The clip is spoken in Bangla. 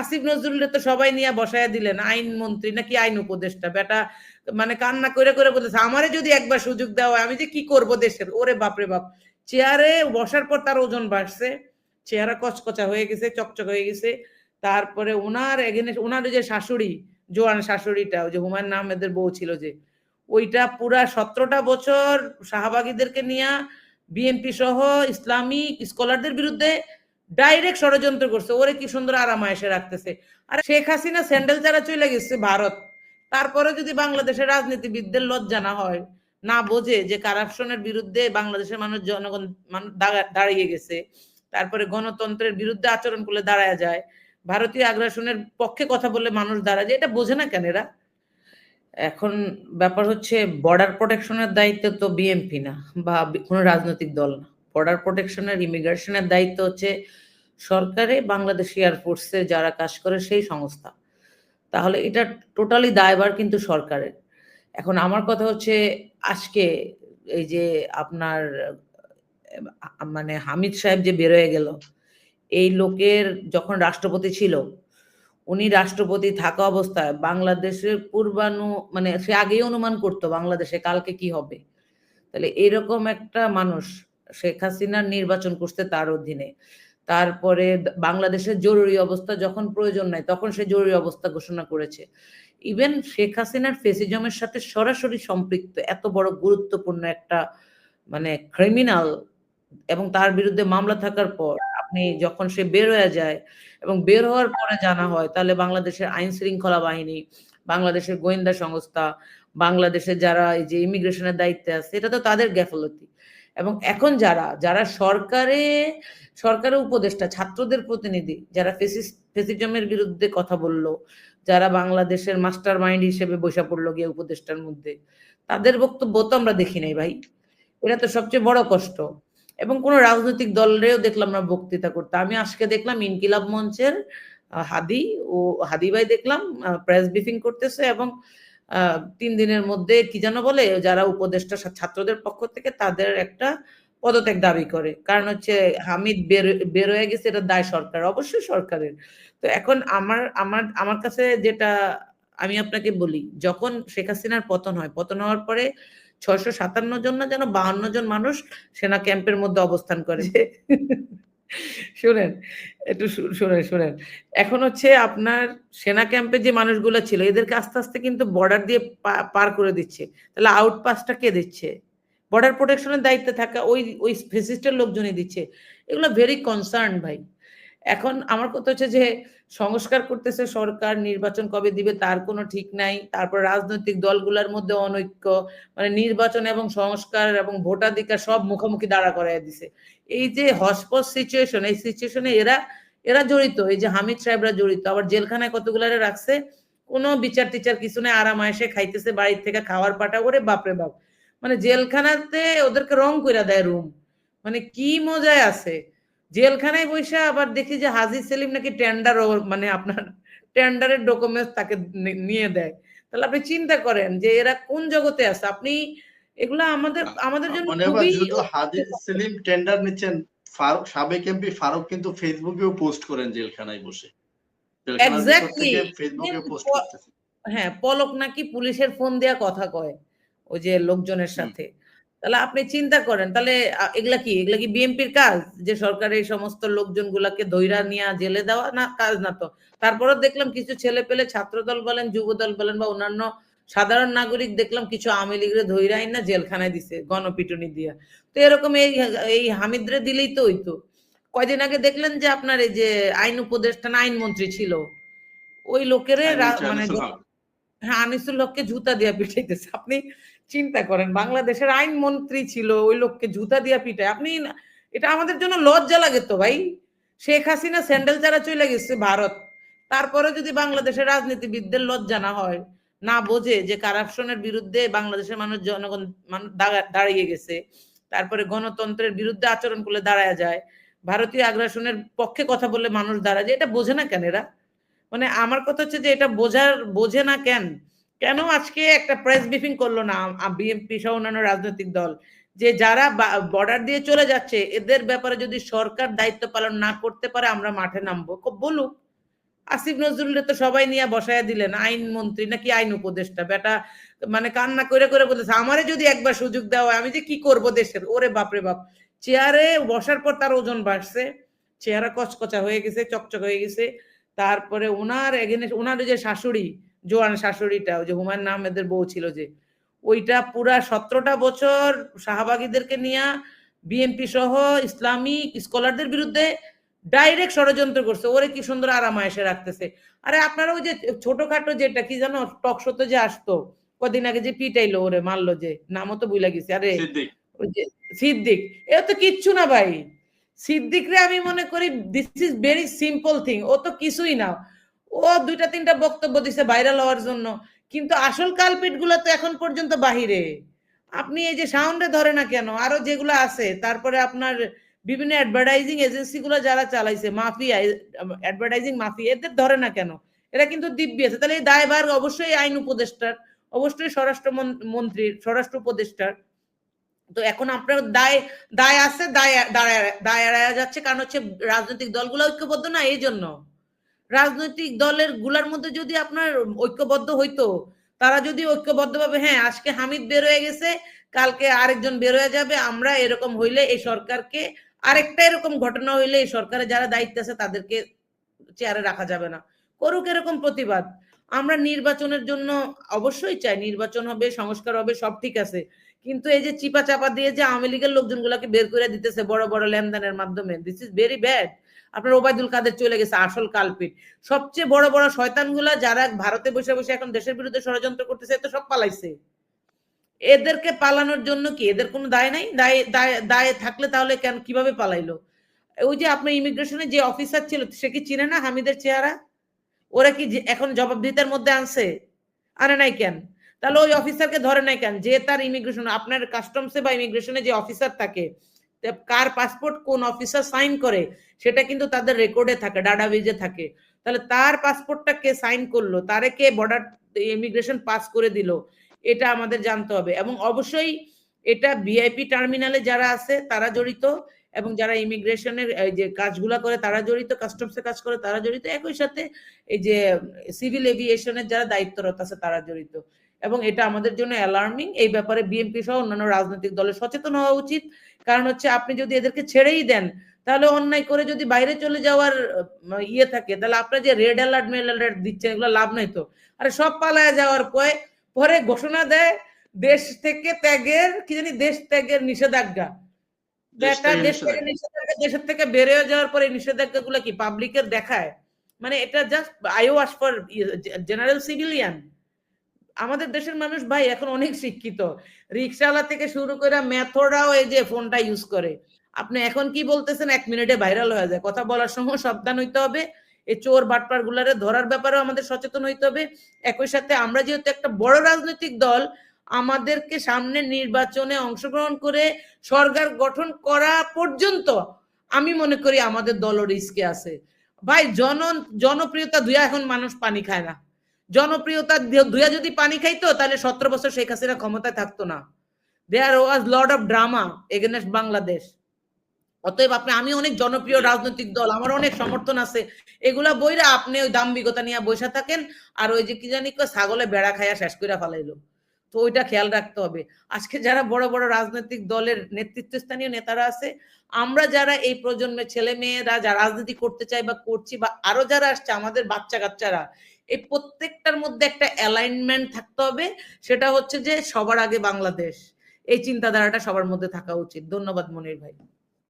আসিফ নজরুলের তো সবাই নিয়ে বসায় দিলেন, আইন মন্ত্রী নাকি আইন উপদেষ্টা। বেটা মানে কান্না করে করে বলতেছে, আমারে যদি একবার সুযোগ দেওয়া হয়, আমি যে কি করব দেশের? ওরে বাপরে বাপ। চেয়ারে বসার পর তার ওজন বাড়ছে, চেহারা কচকচা হয়ে গেছে, চকচক হয়ে গেছে। তারপরে ওনার এগেনে ওনার যে শাশুড়ি, জোয়ান শাশুড়িটা যে হুমায়ুন আহমেদের বউ ছিল যে, ওইটা পুরা সতেরোটা বছর শাহবাগীদেরকে নিয়ে, বিএনপি সহ ইসলামিক স্কলারদের বিরুদ্ধে ডাইরেক্ট ষড়যন্ত্র করছে। ওরে কি সুন্দর আরামায়েশে রাখতেছে। আর শেখ হাসিনা স্যান্ডেল যারা চলে গেছে ভারত। তারপরে যদি বাংলাদেশের রাজনীতিবিদদের লজ্জা না হয়, না বোঝে যে কারাপশনের বিরুদ্ধে বাংলাদেশের মানুষ জনগণ মানুষ দাঁড়িয়ে গেছে, তারপরে গণতন্ত্রের বিরুদ্ধে আচরণ করলে দাঁড়ায় যায়, ভারতীয় আগ্রাসনের পক্ষে কথা বললে মানুষ দাঁড়ায় যায়, এটা বোঝে না কেন এরা? এখন ব্যাপার হচ্ছে বর্ডার প্রোটেকশনের দায়িত্ব তো বিএমপি না, বা কোনো রাজনৈতিক দল না। বর্ডার প্রোটেকশনের ইমিগ্রেশনের দায়িত্ব হচ্ছে সরকারে, বাংলাদেশ এয়ারফোর্সে যারা কাজ করে সেই সংস্থা। তাহলে এটা টোটালি দায়ভার কিন্তু সরকারের। এখন আমার কথা হচ্ছে আজকে এই যে আপনার মানে হামিদ সাহেব যে বেরোয় গেল, এই লোকের যখন রাষ্ট্রপতি ছিল, উনি রাষ্ট্রপতি থাকা অবস্থায় বাংলাদেশের পূর্বানু মানে সে আগেই অনুমান করতো বাংলাদেশে কালকে কি হবে। তাহলে এরকম একটা মানুষ শেখ হাসিনার নির্বাচন করতে তার অধীনে। তারপরে বাংলাদেশের জরুরি অবস্থা যখন প্রয়োজন নাই, তখন সে জরুরি অবস্থা ঘোষণা করেছে। ইভেন শেখ হাসিনার ফেসিজমের সাথে সরাসরি সম্পৃক্ত এত বড় গুরুত্বপূর্ণ একটা মানে ক্রিমিনাল এবং তার বিরুদ্ধে মামলা থাকার পর আপনি যখন সে বের হয়ে যায় এবং বের হওয়ার পরে জানা হয়, তাহলে বাংলাদেশের আইন শৃঙ্খলা বাহিনী, বাংলাদেশের গোয়েন্দা সংস্থা, বাংলাদেশের যারা এই যে ইমিগ্রেশনের দায়িত্বে আছে, এটা তো তাদের গ্যাফলতি। এবং এখন যারা যারা সরকারে, সরকারের উপদেষ্টা, ছাত্রদের প্রতিনিধি, যারা ফেসিস, ফেসিজমের বিরুদ্ধে কথা বলল, যারা বাংলাদেশের মাস্টার মাইন্ড হিসেবে বসে পড়ল গিয়ে উপদেষ্টার মধ্যে, তাদের বক্তব্য তো আমরা দেখি নাই ভাই। এটা তো সবচেয়ে বড় কষ্ট। এবং কোন রাজনৈতিক দলেরও দেখলাম না বক্তৃতা করতে। আমি আজকে দেখলাম ইনকিলাব মঞ্চের হাদি ও হাদি ভাই দেখলাম প্রেস ব্রিফিং করতেছে এবং তিন দিনের মধ্যে কি যেন বলে, যারা উপদেষ্টা ছাত্রদের পক্ষ থেকে তাদের একটা পদত্যাগ দাবি করে। কারণ হচ্ছে হামিদ বের হয়ে গেছে, এটা দায় সরকার, অবশ্যই সরকারের। তো এখন আমার আমার আমার কাছে যেটা আমি আপনাকে বলি, যখন শেখ হাসিনার পতন হয়, পতন হওয়ার পরে ছয়শো সাতান্ন জন না যেন বাহান্ন জন মানুষ সেনা ক্যাম্পের মধ্যে অবস্থান করে। শুনেন, একটু শোনেন শোনেন। এখন হচ্ছে আপনার সেনা ক্যাম্পে যে মানুষগুলো ছিল, এদেরকে আস্তে আস্তে কিন্তু বর্ডার দিয়ে পার করে দিচ্ছে। তাহলে আউটপাসটা কে দিচ্ছে? বর্ডার প্রোটেকশনের দায়িত্বে থাকা ওই ওই ফেসিস্টের লোকজনই দিচ্ছে। এগুলো ভেরি কনসার্ন ভাই। এখন আমার কথা হচ্ছে যে সংস্কার করতেছে সরকার, নির্বাচন কবে দিবে তার কোনো ঠিক নাই। তারপর রাজনৈতিক দলগুলোর মধ্যে অনৈক্য মানে নির্বাচন এবং সংস্কার এবং ভোটাধিকার সব মুখোমুখি দাঁড়া করাই দিছে। এই যে হসপস সিচুয়েশন এই সিচুয়েশনে এরা এরা জড়িত। এই যে হামিদ সাহেবরা জড়িত। আবার জেলখানায় কতগুলারে রাখছে? কোনো বিচার টিচার কিছু নেই। আরাম এসে খাইতেছে, বাড়ির থেকে খাওয়ার পাটা করে বাপরে বাপ। মানে জেলখানাতে ওদেরকে রং করে দেয় রুম। মানে কি মজায় আছে। জেলখানায় বসে আবার দেখি যে হাজি সেলিম নাকি টেন্ডার মানে আপনার টেন্ডারের ডকুমেন্টস তাকে নিয়ে দেয়। তাহলে আপনি চিন্তা করেন যে এরা কোন জগতে আছে? আপনি এগুলা আমাদের আমাদের জন্য মানে খুবই শুধু সেলিম টেন্ডার নিচ্ছেন ফারুক সাবেক এমপি ফারুক কিন্তু ফেসবুকেও পোস্ট করেন জেলখানায় বসে. থেকে ফেসবুকে পোস্ট করতেছে। হ্যাঁ পলক নাকি পুলিশের ফোন দেয়া কথা কয় ওই যে লোকজনের সাথে। তাহলে আপনি চিন্তা করেন তাহলে এগুলা কি? এগুলা কি বিএনপির কাজ? যে সরকার এই সমস্ত লোকজন গুলাকে ধৈরা নিয়ে জেলে দেওয়া? না কাজ না তো। তারপরে দেখলাম কিছু ছেলে পেলে ছাত্রদল বলেন যুবদল বলেন বা অন্যান্য সাধারণ নাগরিক দেখলাম কিছু আওয়ামী লীগের ধৈরাই না জেলখানায় দিছে গণপিটুনি দিয়া। তো এরকম এই এই হামিদরে দিলেই তো হইতো। কয়দিন আগে দেখলেন যে আপনার এই যে আইন উপদেষ্টা না আইনমন্ত্রী ছিল। ওই লোকেরে মানে হ্যাঁ আনিসুল হককে জুতা দিয়া পিটাইতেছে। আপনি চিন্তা করেন, বাংলাদেশের আইন মন্ত্রী ছিল, ওই লোককে জুতা দিয়া পিটায়। আপনি এটা আমাদের জন্য লজ্জা লাগে তো ভাই। শেখ হাসিনা স্যান্ডেল যারা চলে গেছে ভারত। তারপরে যদি বাংলাদেশের রাজনীতিবিদদের লজ্জা না হয়, না বোঝে যে কারাপশনের বিরুদ্ধে বাংলাদেশের মানুষ জনগণ মানুষ দাঁড়িয়ে গেছে, তারপরে গণতন্ত্রের বিরুদ্ধে আচরণ করলে দাঁড়ায় যায়, ভারতীয় আগ্রাসনের পক্ষে কথা বললে মানুষ দাঁড়ায় যায়, এটা বোঝে না কেন এরা? মানে আমার কথা হচ্ছে যে এটা বোঝার বোঝে না কেন? কেন আজকে একটা প্রেস ব্রিফিং করল না বিএনপি সহ অন্যান্য রাজনৈতিক দল? যে যারা বর্ডার দিয়ে চলে যাচ্ছে, এদের ব্যাপারে যদি সরকার দায়িত্ব পালন না করতে পারে, আমরা মাঠে নামবো। খুব বলুক। আসিফ নজরুলের তো সবাই নিয়ে বসায় দিলেন, আইন মন্ত্রী নাকি আইন উপদেষ্টা? বেটা মানে কান্না করে করে বলতেছে, আমারে যদি একবার সুযোগ দেওয়া হয় আমি যে কি করব দেশের? ওরে বাপরে বাপ। চেয়ারে বসার পর তার ওজন বাড়ছে, চেহারা কচকচা হয়ে গেছে, চকচক হয়ে গেছে। তারপরে ওনার এগেনস্ট ওনার যে শাশুড়ি জোয়ান শাশুড়িটা যে হুমায়ুন আহমেদের বউ ছিল যে ওইটা পুরা সতেরোটা বছর শাহবাগীদেরকে নিয়ে বিএনপি সহ ইসলামিক স্কলারদের বিরুদ্ধে ডাইরেক্ট ষড়যন্ত্র করছে। ওরে কি সুন্দর আরামায়েশে রাখতেছে। আরে আপনারা ওই যে ছোটখাটো যেটা কি জানো টক শোতে যে আসতো কদিন আগে যে পিটাইলো ওরে মারলো যে নামও তো বুঝলা গেছে। আরে সিদ্দিক। ওই যে সিদ্দিক। এ তো কিচ্ছু না ভাই। সিদ্দিকরে আমি মনে করি this is very simple thing ও তো কিছুই না। ও দুইটা তিনটা বক্তব্য দিছে ভাইরাল হওয়ার জন্য। কিন্তু আসল কালপিটগুলো তো এখন পর্যন্ত বাহিরে। আপনি এই যে সাউন্ডে ধরে না কেন, আরও যেগুলো আছে, তারপরে আপনার বিভিন্ন অ্যাডভার্টাইজিং এজেন্সি গুলো যারা চালাইছে, মাফিয়া অ্যাডভার্টাইজিং মাফিয়া, এদের ধরে না কেন? এরা কিন্তু দিব্যি আছে। তাহলে এই দায়ভার অবশ্যই আইন উপদেষ্টার, অবশ্যই স্বরাষ্ট্র মন- মন্ত্রীর, স্বরাষ্ট্র উপদেষ্টার। তো এখন আপনার দায় দায় আছে, দায়, দাঁড়ায় দায় এড়ায় যাচ্ছে। কারণ হচ্ছে রাজনৈতিক দলগুলো ঐক্যবদ্ধ না এই জন্য রাজনৈতিক দলেরগুলার মধ্যে যদি আপনার ঐক্যবদ্ধ হইতো, তারা যদি ঐক্যবদ্ধভাবে হ্যাঁ আজকে হামিদ বের হয়ে গেছে, কালকে আরেকজন বের হয়ে যাবে, আমরা এরকম হইলে এই সরকারকে, আরেকটা এরকম ঘটনা হইলে এই সরকারে যারা দায়িত্ব আছে তাদেরকে চেয়ারে রাখা যাবে না। করুক এরকম প্রতিবাদ। আমরা নির্বাচনের জন্য অবশ্যই চাই, নির্বাচন হবে, সংস্কার হবে, সব ঠিক আছে। কিন্তু এই যে চিপা চাপা দিয়ে যে আওয়ামী লীগের লোকজনগুলোকে বের করে দিতেছে বড় বড় লেনদেনের মাধ্যমে দিস ইজ ভেরি ব্যাড আপনার ওবায়দুল কাদের চলে গেছে, আসল কালপিট। সবচেয়ে বড় বড় শয়তানগুলা যারা ভারতে বসে বসে এখন দেশের বিরুদ্ধে ষড়যন্ত্র করতেছে, এ তো সব পালাইছে। এদেরকে পালানোর জন্য কি? এদের কোনো দায় নাই? দায় দায় থাকলে তাহলে কেন, কীভাবে পালাইলো? ওই যে আপনার ইমিগ্রেশনে যে অফিসার ছিল, সে কি চিনে না হামিদের চেহারা? ওরা কি এখন জবাবদিহিতার মধ্যে আনছে? আনে নাই কেন? তাহলে ওই অফিসারকে ধরে নাই কেন? যে তার ইমিগ্রেশন, আপনার কাস্টমসে বা ইমিগ্রেশনে যে অফিসার থাকে কার পাসপোর্ট কোন অফিসার সাইন করে, সেটা কিন্তু তাদের রেকর্ডে থাকে ডাটাবেজে থাকে। তাহলে তার পাসপোর্টটা কে সাইন করল? তারে কে বর্ডার ইমিগ্রেশন পাস করে দিল? এটা আমাদের জানতে হবে। এবং অবশ্যই এটা ভিআইপি টার্মিনালে যারা আছে, তারা জড়িত। এবং যারা ইমিগ্রেশনের যে কাজগুলা করে, তারা জড়িত কাস্টমসের কাজ করে, তারা জড়িত। একই সাথে এই যে সিভিল এভিয়েশনের যারা দায়িত্বরত আছে, তারা জড়িত। এবং এটা আমাদের জন্য অ্যালার্মিং এই ব্যাপারে বিএনপি সহ অন্যান্য রাজনৈতিক দলের সচেতন হওয়া উচিত। কারণ হচ্ছে আপনি যদি এদেরকে ছেড়েই দেন তাহলে অন্যায় করে যদি বাইরে চলে যাওয়ার ইয়ে থাকে তাহলে আপনার যে রেড অ্যালার্ট মেল অ্যালার্ট দিচ্ছেন এগুলো লাভ নাই তো। আরে সব পালায় যাওয়ার পরে পরে ঘোষণা দেয় দেশ থেকে ত্যাগের কি জানি দেশ ত্যাগের নিষেধাজ্ঞা। দেশ একটা থেকে নিষেধাজ্ঞা। দেশের থেকে হয়ে যাওয়ার পরে নিষেধাজ্ঞা গুলো কি পাবলিকের দেখায়? মানে এটা just eye wash for general civilian. আমাদের দেশের মানুষ ভাই এখন অনেক শিক্ষিত। রিক্সাওয়ালা থেকে শুরু করে মেথডাও এই যে ফোনটা ইউজ করে। আপনি এখন কি বলতেছেন? এক মিনিটে ভাইরাল হয়ে যায়। কথা বলার সময় সাবধান হইতে হবে। এই চোর বাটপার গুলারে ধরার ব্যাপারেও আমাদের সচেতন হইতে হবে। একই সাথে আমরা যেহেতু একটা বড় রাজনৈতিক দল, আমাদেরকে সামনে নির্বাচনে অংশগ্রহণ করে সরকার গঠন করা পর্যন্ত আমি মনে করি আমাদের দল রিস্কে আছে। ভাই, জন, জনপ্রিয়তা ধুয়া এখন মানুষ পানি খায় না। জনপ্রিয়তা ধুয়া যদি পানি খাইতো, তাহলে সতেরো বছর শেখ হাসিনা ক্ষমতায় থাকতো না। There was lord of drama against Bangladesh অতএব আপনি আমি অনেক জনপ্রিয় রাজনৈতিক দল, আমার অনেক সমর্থন আছে। এগুলা বইরা আপনি ওই দাম্ভিকতা নিয়ে বসে থাকেন, আর ওই যে কি জানি ছাগলে বেড়া খাইয়া শেষ করে ফেলাইলো। তো ওইটা খেয়াল রাখতে হবে। আজকে যারা বড় বড় রাজনৈতিক দলের নেতৃত্বস্থানীয় নেতারা আছে, আমরা যারা এই প্রজন্মের ছেলে মেয়েরা যা রাজনীতি করতে চাই বা করছি, বা আরও যারা আসছে, আমাদের বাচ্চা কাচ্চারা এই প্রত্যেকটার মধ্যে একটা অ্যালাইনমেন্ট থাকতে হবে, সেটা হচ্ছে যে সবার আগে বাংলাদেশ। এই চিন্তাধারাটা সবার মধ্যে থাকা উচিত। ধন্যবাদ মনির ভাই।